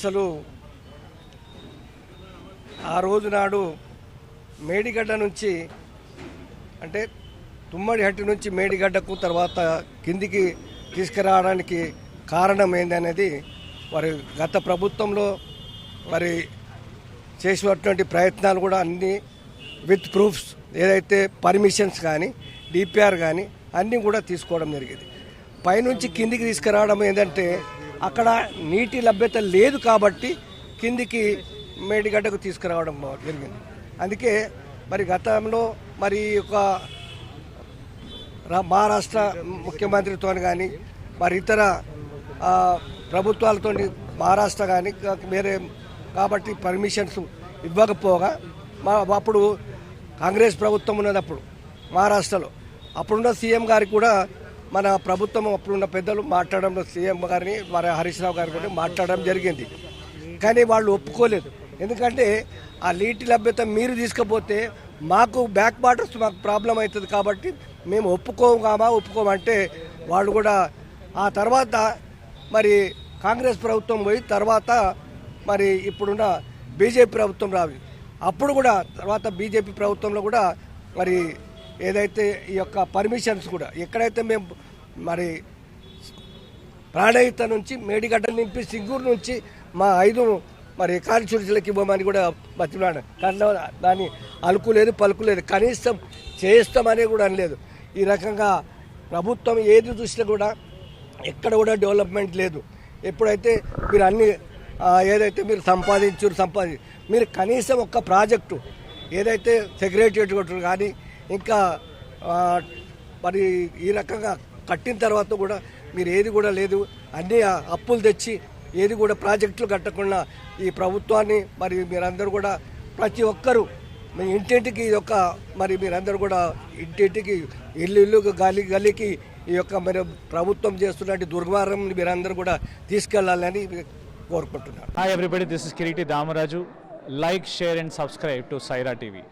అసలు ఆ రోజు నాడు మేడిగడ్డ నుంచి అంటే తుమ్మడి హట్టి నుంచి మేడిగడ్డకు తర్వాత కిందికి తీసుకురావడానికి కారణం ఏందనేది వారి గత ప్రభుత్వంలో మరి చేసినటువంటి ప్రయత్నాలు కూడా అన్నీ విత్ ప్రూఫ్స్ ఏదైతే పర్మిషన్స్ కానీ డిపిఆర్ కానీ అన్నీ కూడా తీసుకోవడం జరిగింది. పైనుంచి కిందికి తీసుకురావడం ఏంటంటే అక్కడ నీటి లభ్యత లేదు కాబట్టి కిందికి మేడిగడ్డకు తీసుకురావడం జరిగింది. అందుకే మరి గతంలో మరి ఒక మహారాష్ట్ర ముఖ్యమంత్రితో కానీ మరి ఇతర ప్రభుత్వాలతో మహారాష్ట్ర కానీ వేరే కాబట్టి పర్మిషన్స్ ఇవ్వకపోగా మా అప్పుడు కాంగ్రెస్ ప్రభుత్వం ఉన్నదప్పుడు మహారాష్ట్రలో. అప్పుడున్న సీఎం గారికి కూడా మన ప్రభుత్వం అప్పుడున్న పెద్దలు మాట్లాడడంలో సీఎం గారిని మరి హరీష్ రావు గారి కూడా మాట్లాడడం జరిగింది. కానీ వాళ్ళు ఒప్పుకోలేదు. ఎందుకంటే ఆ నీటి లభ్యత మీరు తీసుకపోతే మాకు బ్యాక్ వాటర్స్ మాకు ప్రాబ్లం అవుతుంది కాబట్టి మేము ఒప్పుకోగామా ఒప్పుకోమంటే వాళ్ళు కూడా ఆ తర్వాత మరి కాంగ్రెస్ ప్రభుత్వం పోయి తర్వాత మరి ఇప్పుడున్న బీజేపీ ప్రభుత్వం రావి. అప్పుడు కూడా తర్వాత బీజేపీ ప్రభుత్వంలో కూడా మరి ఏదైతే ఈ యొక్క పర్మిషన్స్ కూడా ఎక్కడైతే మేము మరి ప్రాణహిత నుంచి మేడిగడ్డ నింపి సింగూరు నుంచి మా ఐదు మరి కాల్చురుచులకి ఇవ్వమని కూడా బతిమలాడు కానీ దాన్ని అలుకులేదు పలుకులేదు కనీసం చేస్తామని కూడా అనలేదు. ఈ రకంగా ప్రభుత్వం ఏది చూసినా కూడా ఎక్కడ కూడా డెవలప్మెంట్ లేదు. ఎప్పుడైతే మీరు అన్ని ఏదైతే మీరు సంపాదించారు సంపాది మీరు కనీసం ఒక్క ప్రాజెక్టు ఏదైతే సెక్రటరియట్ కొట్టరు కానీ ఇంకా మరి ఈ రకంగా కట్టిన తర్వాత కూడా మీరు ఏది కూడా లేదు. అన్ని అప్పులు తెచ్చి ఏది కూడా ప్రాజెక్టులు కట్టకుండా ఈ ప్రభుత్వాన్ని మరి మీరందరూ కూడా ప్రతి ఒక్కరూ మీ ఇంటింటికి ఈ యొక్క మరి మీరందరూ కూడా ఇంటింటికి ఇల్లు ఇల్లు గలి గలికి ఈ యొక్క మరి ప్రభుత్వం చేస్తున్నటువంటి దుర్మార్గం మీరందరూ కూడా తీసుకెళ్ళాలని కోరుకుంటున్నాను. Hi everybody this is Kiriti Damaraju like share and subscribe to Saira TV